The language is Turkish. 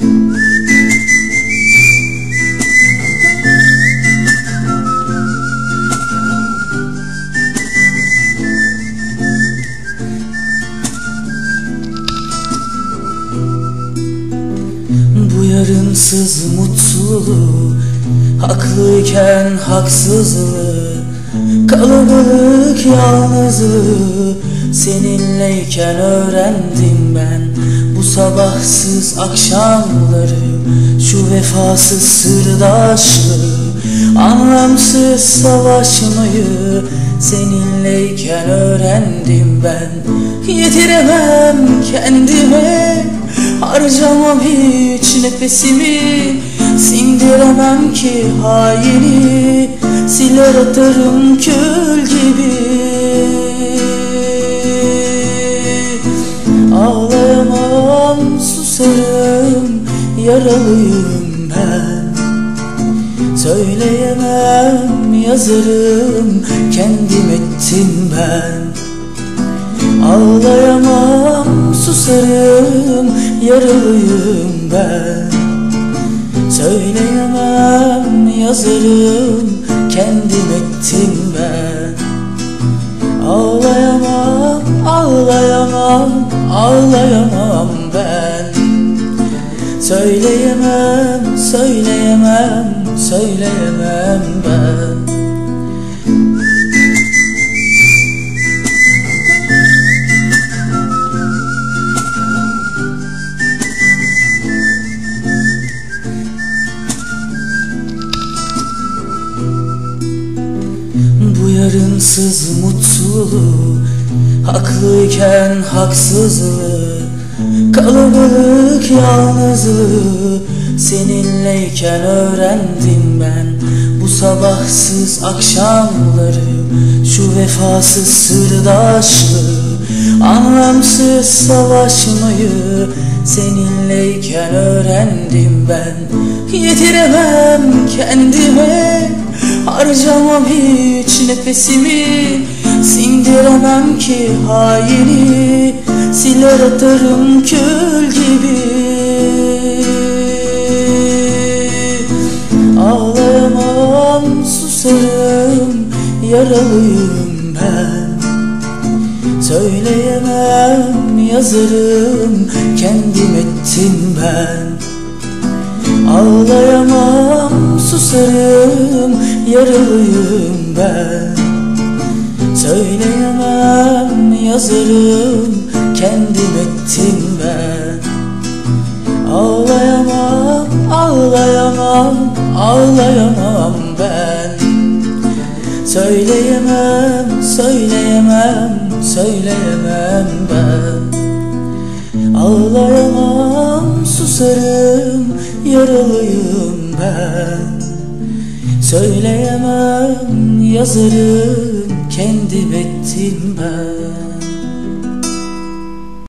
Bu yarınsız mutluluğu Haklıyken haksızlığı Kalabalık yalnızlığı Seninleyken öğrendim ben Bu sabahsız akşamları Şu vefasız sırdaşlığı Anlamsız savaşmayı Seninleyken öğrendim ben. Yediremem kendime Harcamam hiç nefesimi Sindiremem ki haini Siler atarım kül gibi Susarım Yaralıyım ben. Söyleyemem yazarım Kendim ettim ben. Ağlayamam susarım Yaralıyım ben. Söyleyemem yazarım Kendim ettim ben. Ağlayamam ağlayamam Ağlayamam ben Söyleyemem söyleyemem Söyleyemem ben. Bu yarınsız mutluluğu Haklıyken haksızlığı Kalabalık yalnızlığı Seninleyken öğrendim ben. Bu sabahsız akşamları Şu vefasız sırdaşlığı Anlamsız savaşmayı Seninleyken öğrendim ben. Yediremem kendime Harcamam hiç nefesimi Sindiremem ki haini Siler atarım kül gibi. Ağlayamam susarım Yaralıyım ben. Söyleyemem yazarım Kendim ettim ben. Ağlayamam susarım Yaralıyım ben. Söyleyemem yazarım Kendim ettim ben. Ağlayamam ağlayamam Ağlayamam ben. Söyleyemem söyleyemem Söyleyemem ben. Ağlayamam susarım Yaralıyım ben. Söyleyemem yazarım Kendim ettim ben